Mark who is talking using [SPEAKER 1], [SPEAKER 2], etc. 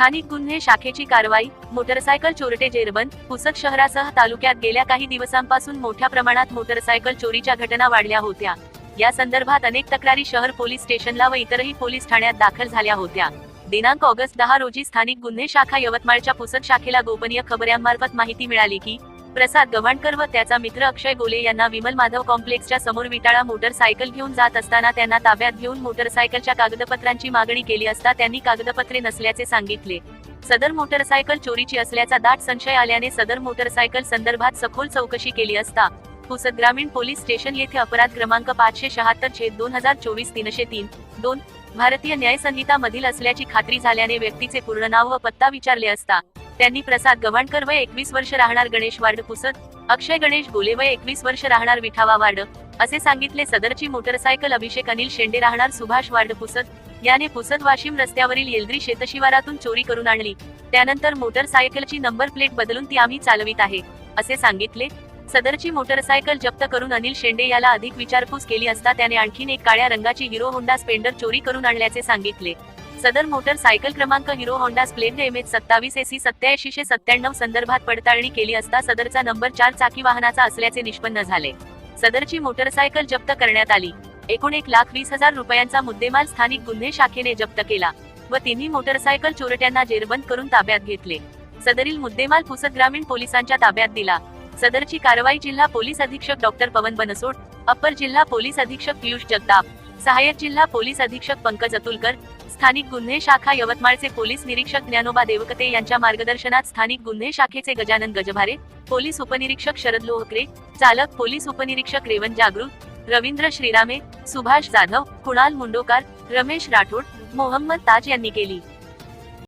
[SPEAKER 1] स्थानिक गुन्हे शाखेची कारवाई मोटरसायकल चोरटे जेरबंद पुसक शहरासह तालुक्यात गेल्या काही दिवसांपासून मोठ्या प्रमाणात मोटरसायकल चोरीच्या घटना वाढल्या होत्या. या संदर्भात अनेक तक्रारी शहर पोलीस स्टेशनला व इतरही पोलीस ठाण्यात दाखल झाल्या होत्या. दिनांक ऑगस्ट दहा रोजी स्थानिक गुन्हे शाखा यवतमाळच्या पुसक शाखेला गोपनीय खबऱ्यांमार्फत माहिती मिळाली की प्रसाद गव्हाणकर व त्याचा मित्र अक्षय गोले यांना विमल माधव कॉम्प्लेक्सच्या समोर विटाळा मोटरसायकल घेऊन जात असताना त्यांना ताब्यात घेऊन मोटरसायकलच्या कागदपत्रांची मागणी केली असता त्यांनी कागदपत्रे नसल्याचे सांगितले. सदर मोटरसायकल चोरीची असल्याचा दाट संशय आल्याने सदर मोटरसायकल संदर्भात सखोल चौकशी केली असता पुसद ग्रामीण पोलीस स्टेशन येथे अपराध क्रमांक पाचशे शहात्तर छेद दोन हजार चोवीस तीनशे तीन दोन भारतीय न्यायसंहिता मधील असल्याची खात्री झाल्याने व्यक्तीचे पूर्ण नाव व पत्ता विचारले असता त्यांनी प्रसाद गव्हाणकर वय एकवीस वर्ष राहणार गणेश वार्ड पुसत अक्षय गणेश गोले वय एकवीस वर्ष राहणार विठावा वार्ड असे सांगितले सदरची मोटरसायकल अभिषेक अनिल शेंडे राहणार सुभाष वार्ड पुसत याने पुसत वाशिम रस्त्यावरील येलद्री शेतशिवारातून चोरी करून आणली. त्यानंतर मोटरसायकलची नंबर प्लेट बदलून ती आम्ही चालवित आहे असे सांगितले. सदरची मोटरसायकल जप्त करून अनिल शेंडे याला अधिक विचारपूस केली असता त्याने आणखीन एक काळ्या रंगाची हिरो होंडा स्पेंडर चोरी करून आणल्याचे सांगितले. सदर मोटरसायकल क्रमांक Hero Honda Splendor M H सत्तावीस एसी सत्याऐंशीशे सत्त्याण्णव संदर्भात पडताळणी केली असता सदरचा नंबर चार चाकी वाहनाचा असल्याचे निष्पन्न झाले. सदरची मोटरसायकल जप्त करण्यात आली. एकूण एक लाख वीस हजार रुपयांचा मुद्देमाल स्थानिक गुन्हे शाखेने जप्त केला व तिन्ही मोटरसायकल चोरट्यांना जेरबंद करून ताब्यात घेतले. सदरील मुद्देमाल पुसद ग्रामीण पोलिसांच्या ताब्यात दिला. सदरची कारवाई जिल्हा पोलीस अधीक्षक डॉक्टर पवन बनसोड अप्पर जिल्हा पोलीस अधीक्षक पियुष जगताप सहाय्यक जिल्हा पोलीस अधीक्षक पंकज अतुलकर स्थानिक गुन्हे शाखा यवतमाळचे पोलीस निरीक्षक ज्ञानोबा देवकते यांच्या मार्गदर्शनात स्थानिक गुन्हे शाखेचे गजानन गजभारे पोलीस उपनिरीक्षक शरद लोहकरे चालक पोलीस उपनिरीक्षक रेवण जागृत रवींद्र श्रीरामे सुभाष जाधव कुणाल मुंडोकार रमेश राठोड मोहम्मद ताज यांनी केली.